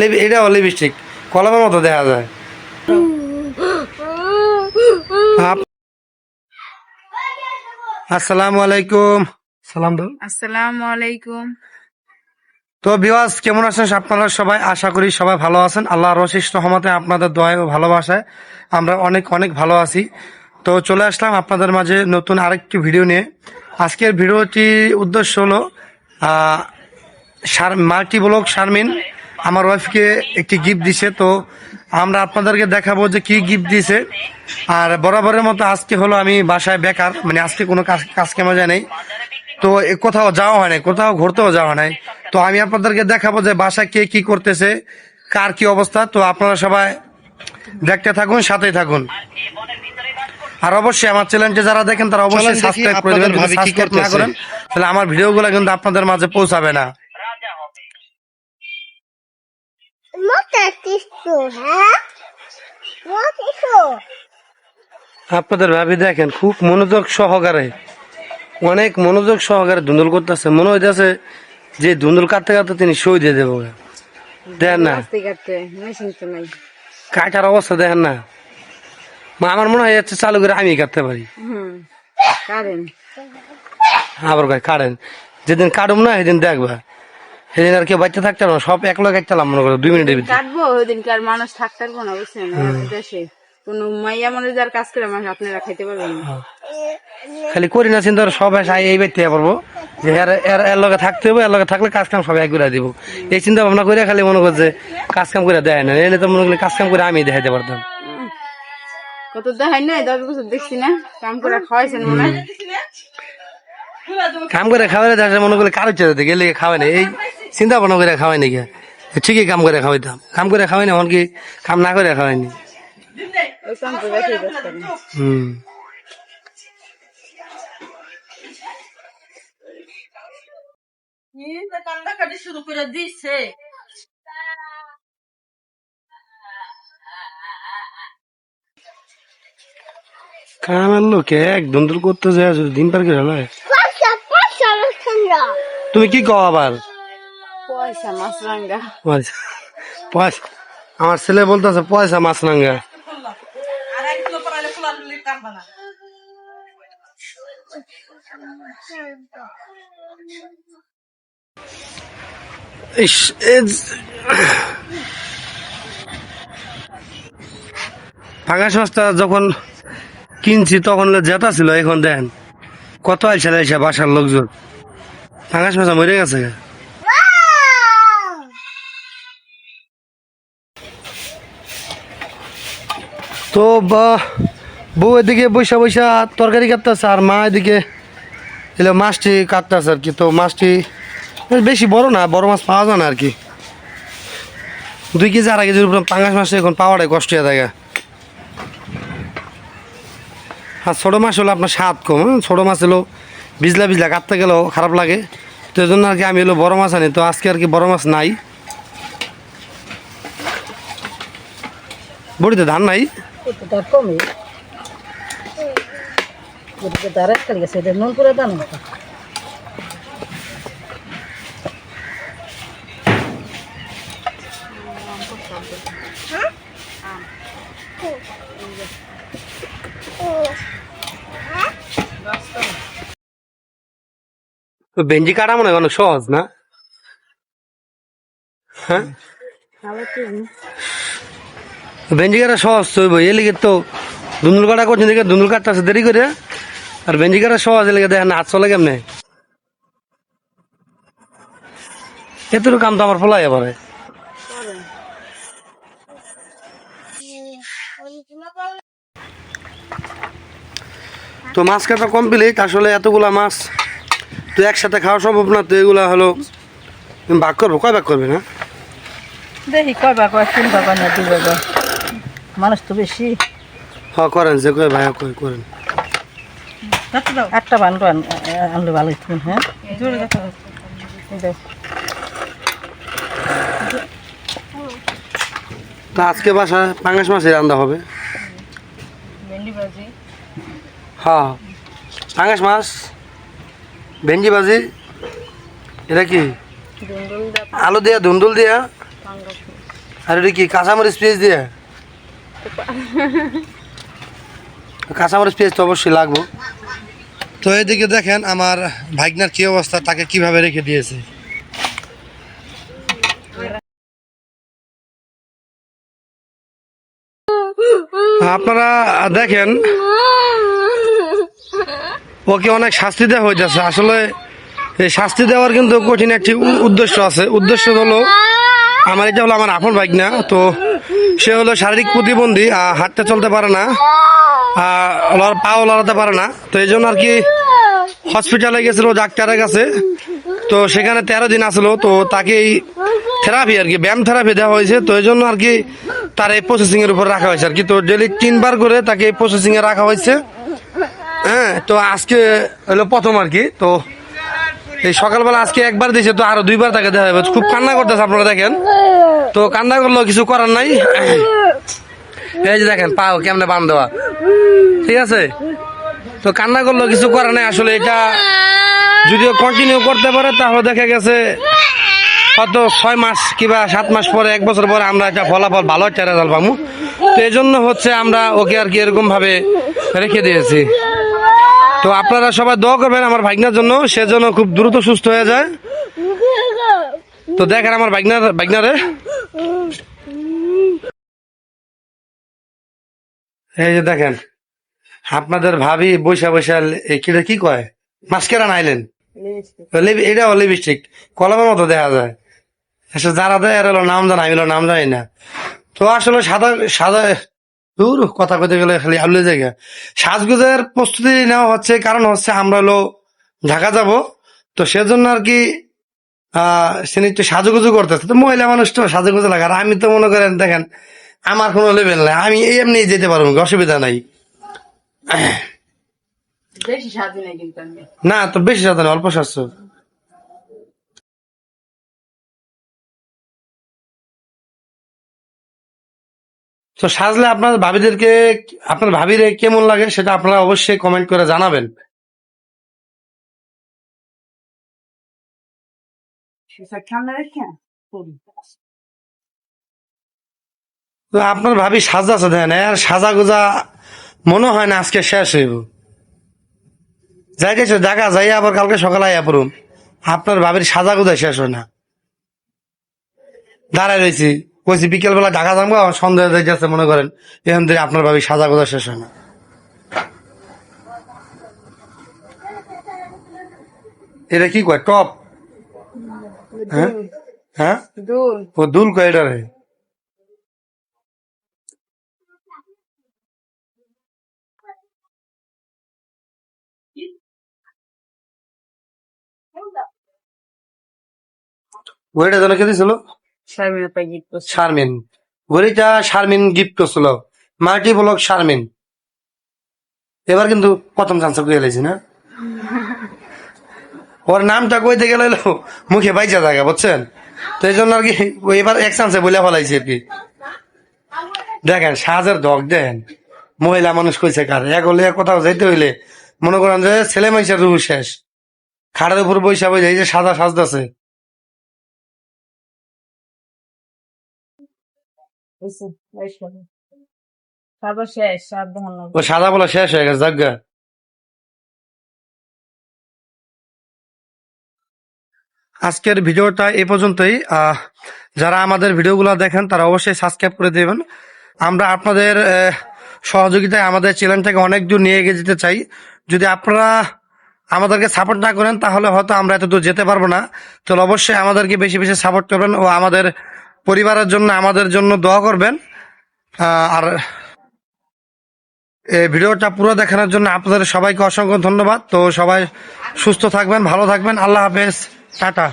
Lip- এটাও lipstick কলমের মতো দেখা যায়। আসসালামু আলাইকুম। সালাম দাও। আসসালামু আলাইকুম। তো বিওয়াজ কেমন আছেন? আপনারা সবাই আশা করি সবাই ভালো আছেন। আল্লাহর অশেষ রহমতে আপনাদের দোয়ায় ও ভালোবাসায় আমরা অনেক অনেক ভালো আছি। তো চলে আসলাম আপনাদের মাঝে নতুন আরেকটি ভিডিও নিয়ে। আজকের ভিডিওটি উদ্দেশ্য হলো মাল্টি ব্লক শারমিন আমার ওয়াইফকে একটি গিফট দিছে তো আমরা আপনাদেরকে দেখাবো যে কি গিফট দিছে। আর বরাবরের মতো আজকে হলো আমি বাসায় বেকার মানে আজকে কোনো কাজ কাজ কামে যায় নেই। তো কোথাও যাওয়া হয় নাই কোথাও ঘুরতেও যাওয়া নাই। তো আমি আপনাদেরকে দেখাবো যে বাসায় কে কি করতেছে কার কি অবস্থা। তো আপনারা সবাই দেখতে থাকুন সাথেই থাকুন। আর অবশ্যই আমার চ্যানেলটি যারা দেখেন তারা অবশ্যই সাবস্ক্রাইব করে দেবেন। সাবস্ক্রাইব না করেন তাহলে আমার ভিডিওগুলো কিন্তু আপনাদের মাঝে পৌঁছাবে না। আপনাদের ভাবি দেখেন খুব মনোযোগ সহকারে অনেক মনোযোগ সহকারে ধুন্দুল করতেছে। মনে হইতেছে যে ধুন্দুল কাটতে কাটতে তিনি সই দিয়ে দেবো। দেখেন না। কাটার অবস্থা দেখেন না। মা আমার মনে হয় যাচ্ছে চালু করে আমি কাটতে পারি। আবার কাটেন। যেদিন কাটুম না সেদিন দেখবা। সেদিন আর কেউ বাচ্চা থাকতে না সব এক লোক মনে করো দুই মিনিটের ভিতরে। কাটবো মানুষ থাকতে পারব না বুঝছেন? দেশে। কোন মাইয়া মনে যার কাজ করে মানুষ আপনারা খাইতে পারবেন না। খালি করি না চিন্তা সব এসে এই বাইতে পারব যে এর এর এর লগে থাকতে হবে এর লগে থাকলে কাজ কাম সবাই করে দিব। এই চিন্তা ভাবনা করে খালি মনে করছে কাজ কাম করে দেয় না এলে তো মনে করলে কাজ কাম করে আমি দেখাইতে পারতাম। কত দেখাই নাই দশ বছর দেখছি না কাম করে খাওয়াইছেন মনে হয়? কাম করে খাওয়াই দেখা মনে করলে কারও চেয়ে গেলে খাওয়াই না। এই চিন্তা ভাবনা করে খাওয়াই নাকি? ঠিকই কাম করে খাওয়াইতাম কাম করে খাওয়াই না এমনকি কাম না করে খাওয়াইনি হুম। কান্দাকাটি শুরু করে দিচ্ছে কামের লোকে এক ধুন্দুল করতে যায় যদি দিন পার করে হলে পয়সা পয়সা লক্ষণরা তুমি কি কও আবার? পয়সা পয়সা আমার ছেলে বলতেছে পয়সা মাছ নাঙ্গা আর এক কিলো পড়ালে ফুলালি কাটবা না ইস, ফাঁকা সস্তা যখন কিনছি তখন জেতা ছিল এখন দেন কত আইসা আইসা বাসার লোকজন। ফাঁকা সস্তা মরে গেছে। তো, বা, বউ এদিকে বৈশা বৈশা তরকারি কাটতেছে আর মা এদিকে এলে মাছটি কাটতেছে আর কি। তো মাছটি বেশি বড় না, বড় মাছ পাওয়া যায় না আর কি। দুই কেজি, আড়াই কেজির উপরে পাঙ্গাস মাছ এখন পাওয়াটাই কষ্ট হয়ে থাকে আর ছোটো মাছ হলো আপনার স্বাদ কম হ্যাঁ? ছোটো মাছ হলো বিজলা বিজলা, কাটতে গেলেও খারাপ লাগে। তো এই জন্য আর কি আমি হলো বড় মাছ আনি, তো আজকে আর কি বড় মাছ নাই। বড়িতে ধান নাই। তার কমে। তার একটা গেছে এটা নুন করে দাও বেঞ্জি কাটা মনে হয় অনেক সহজ না? হ্যাঁ? বেঞ্জি কাটা সহজ চইব, এ লিগে তো দুন্দুল কাটা করছেন দেখে দুন্দুল আছে, দেরি করে। আর বেঞ্জি কাটা সহজ, এ লিগে দেখেন হাত চলে কেমনে? এতটুকু কাম তো আমার ফলাই পারে তো মাছ কাটা কমপ্লিট আসলে এতগুলা মাছ তো একসাথে খাওয়া সম্ভব না, তো এগুলা হলো, ভাগ করব, কয় ভাগ করবে না? দেখি কয় বা কয় তিন কয় না বা কয় মানুষ তো বেশি। হ্যাঁ করেন যে কয় ভাই কয় করেন। আটটা বান আনলে ভালো হইতো হ্যাঁ দাও। তো আজকে বাসা পাঙ্গাস মাছের রান্না হবে? হ্যাঁ পাঙ্গাস মাছ ভেন্ডি ভাজি এটা কি? আলু দিয়া ধুন্দুল দিয়া? আর এটা কি কাঁচামরিচ পেঁয়াজ দিয়ে? কাঁচামরিচ পেঁয়াজ তো অবশ্যই লাগবো। তো এদিকে দেখেন আমার ভাগনার কি অবস্থা, তাকে কীভাবে রেখে দিয়েছে? আপনারা দেখেন ওকে অনেক শাস্তি দেওয়া হয়েছে আসলে এই শাস্তি দেওয়ার কিন্তু কঠিন একটি উদ্দেশ্য আছে। উদ্দেশ্য হলো, আমার এটা হলো আমার আপন বাইক তো সে হলো শারীরিক প্রতিবন্ধী হাঁটতে চলতে পারে না লড়- পাও লড়াতে পারে না। তো এই জন্য আর কি হসপিটালে গেছিল, ডাক্তারের কাছে। তো সেখানে তেরো দিন আসলো তো তাকে এই থেরাপি আর কি, ব্যায়াম থেরাপি দেওয়া হয়েছে। তো এই জন্য আর কি তার এই প্রসেসিং এর উপর রাখা হয়েছে আর কি। তো ডেলি তিনবার করে তাকে এই প্রসেসিং এ রাখা হয়েছে হ্যাঁ তো আজকে হলো প্রথম আর কি। তো এই সকালবেলা আজকে একবার দিয়েছে, তো আরও দুইবার তাকে দেখা হবে। খুব কান্না করতেছে আপনারা দেখেন। তো কান্না করলেও কিছু করার নাই। এই যে দেখেন, পাও কেমনে বান দেওয়া। ঠিক আছে? তো কান্না করলেও কিছু করার নাই। আসলে এটা যদিও কন্টিনিউ করতে পারে, তাহলে দেখা গেছে হয়তো ছয় মাস কিংবা সাত মাস পরে, এক বছর পরে আমরা এটা ফলাফল, ভালো একটা রেজাল্ট পাবো। তো এই জন্য হচ্ছে আমরা ওকে আর কি এরকম ভাবে রেখে দিয়েছি। তো আপনারা সবাই দোয়া করবেন আমার ভাগনার জন্য সে যেন খুব দ্রুত সুস্থ হয়ে যায়। তো দেখেন আমার ভাগনার ভাগনারে। এই যে দেখেন আপনাদের ভাবি বৈশা বৈশা কিটা কি কয়? মাস্কেরা নাইলেন। এটাও লিপস্টিক কলমের মতো দেখা যায়। যারা দেয় এর হলো নাম জানা আমি নাম জানি না। তো আসলে সাদা সাদা দূর কথা কইতে গেলে খালি আলু জায়গা। সাজগুজের প্রস্তুতি নেওয়া হচ্ছে কারণ হচ্ছে আমরা হলো ঢাকা যাব তো সেজন্য আর কি সে একটু সাজুগুজু করতেছে। তো মহিলা মানুষ তো সাজুগুজু লাগে আর আমি তো মনে করেন দেখেন আমার কোনো লেভেল নাই আমি এই এমনি যেতে পারব অসুবিধা নাই। না তো বেশি সাজা অল্প সাজছো তো সাজলে আপনার ভাবিদেরকে আপনার ভাবিরে কেমন লাগে সেটা আপনারা অবশ্যই কমেন্ট করে জানাবেন। তো আপনার ভাবি সাজাছে দেন আর সাজা গোজা মনে হয় না আজকে শেষ হইব। যাই গেছে জায়গা যাই আবার কালকে সকালে আইয়া পড়ুন আপনার ভাবির সাজা গোজা শেষ হয় না। দাঁড়ায় রয়েছি কইছি বিকেল বেলা ঢাকা যাব সন্দেহ হয়ে যাচ্ছে মনে করেন। এখান থেকে আপনার ভাবি সাজা গোজা শেষ হয় না। এটা কি কয় টপ? হ্যাঁ? হ্যাঁ? দুল। ও দুল কয় এটা রে? ওইটা যেন কে দিছিল? শারমিন। ঘড়িটা শারমিন গিফট করছিল। Multi block Sharmin. এবার কিন্তু প্রথম চান্স কয়ে গেলেছি না। ওর নামটা কইতে গেলে মুখে বাইচা থাকে, বুঝছেন? তো এই জন্য আর কি এবার এক চান্সে বলে ফেলাইছে আর কি। দেখেন, সাজের দগ দেন মহিলা মানুষ কইছে কার? এক হলে কোথাও যাইতে হইলে মনে করেন যে ছেলে মানুষের রুহ শেষ। খাড়ের উপর বৈশা বইছে এই যে সাদা সাজতেছে। সাদা বলা শেষ হয়ে গেছে জাগা আজকের ভিডিওটা এ পর্যন্তই। যারা আমাদের ভিডিওগুলো দেখেন, তারা অবশ্যই সাবস্ক্রাইব করে দেবেন। আমরা আপনাদের সহযোগিতায় আমাদের চ্যানেলটাকে অনেক দূর নিয়ে এগিয়ে যেতে চাই। যদি আপনারা আমাদেরকে সাপোর্ট না করেন, তাহলে হয়তো আমরা এত দূর যেতে পারব না। তো অবশ্যই আমাদেরকে বেশি বেশি সাপোর্ট করবেন ও আমাদের পরিবারের জন্য, আমাদের জন্য দোয়া করবেন। আর এই ভিডিওটা পুরো দেখানোর জন্য আপনাদের সবাইকে অসংখ্য ধন্যবাদ। তো সবাই সুস্থ থাকবেন, ভালো থাকবেন। আল্লাহ হাফেজ। টাটা।